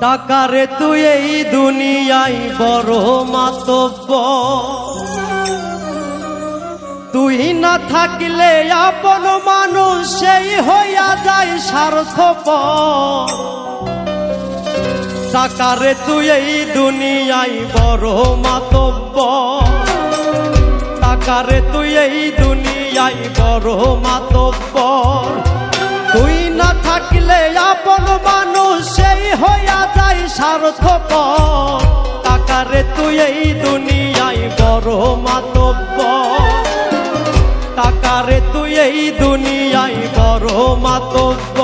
টাকারে তুই এই দুনিয়ায় বড় মাতব্য তুই না থাকলে আপন মানুষ সেই হইয়া যায় স্বার্থপ টাকারে তুই এই দুনিয়ায় বড় মাতব্য টাকারে তুই এই দুনিয়ায় বড় মাতব্বর তুই না থাকলে আপন মানুষ সেই হইয়া যায় টাকারে তুই এই দুনিয়ায় বড় মাতব্য টাকারে তুই এই দুনিয়ায় বড় মাতব্য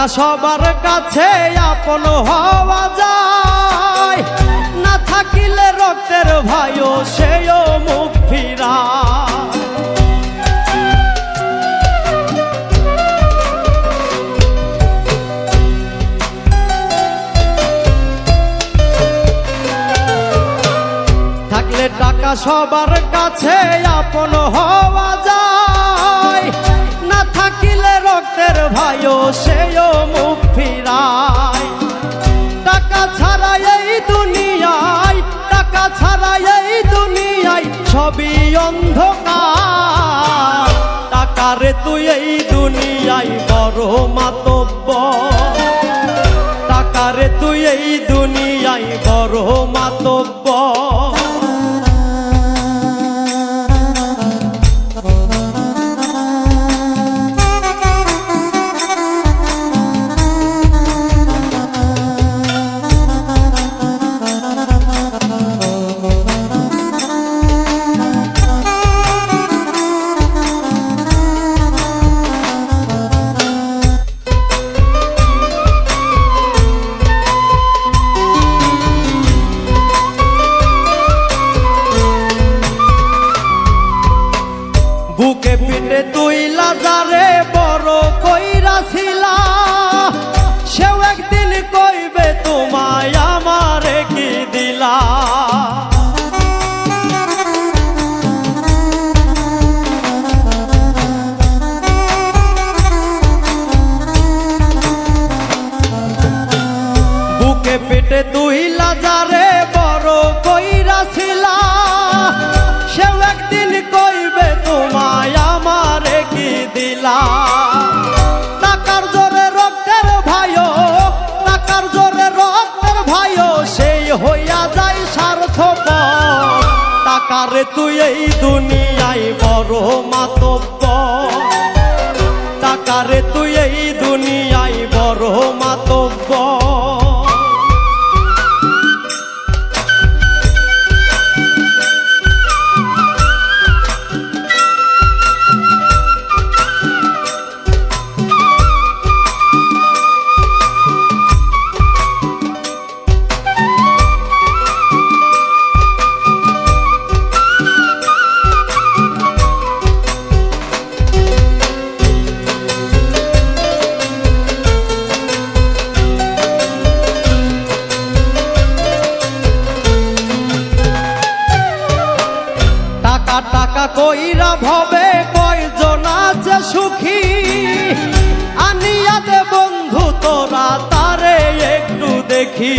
টাকা সবার কাছে আপন হওয়া যায়। না থাকিলে রক্তের ভাইও সেও মুখ ফিরা থাকলে টাকা সবার কাছে আপন হওয়া যায়। থাকিলে রক্তের ভাইও সেও মুখ ফিরায়। টাকা ছাড়া এই দুনিয়ায়, টাকা ছাড়া এই দুনিয়ায় সবই অন্ধকার। টাকারে তুই এই দুনিয়ায় বড় মাতব্য টাকারে তুই এই দুনিয়ায় বড় পিঠে তুই লাজারে বড় কইরা ছিলা। সেও একদিন কইবে, তোমায় আমারে কি দিলা? বুকে পেটে তুই টাকারে তুই এই দুনিয়ায় বড় মাতব্য কইরা হবে কয়জন আছে সুখী? আনিয়া দে বন্ধু তোরা তারে একটু দেখি।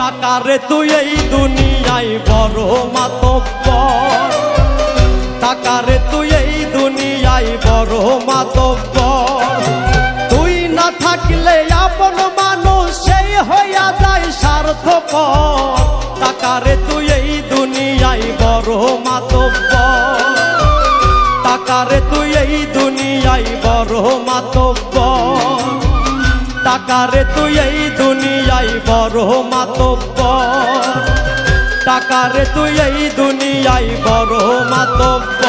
টাকারে তুই এই দুনিয়ায় বড় মাতব্য টাকারে তুই এই দুনিয়ায় বড় মাতব্য তুই না থাকলে আপন মানুষ সেই হইয়া যায় সার্থক টাকারে তুই এই দুনিয়ায় বড় মাতব্য টাকারে তুই এই দুনিয়ায় বড় মাতব্য টাকারে তুই এই দুনিয়ায় বড় মাতব্য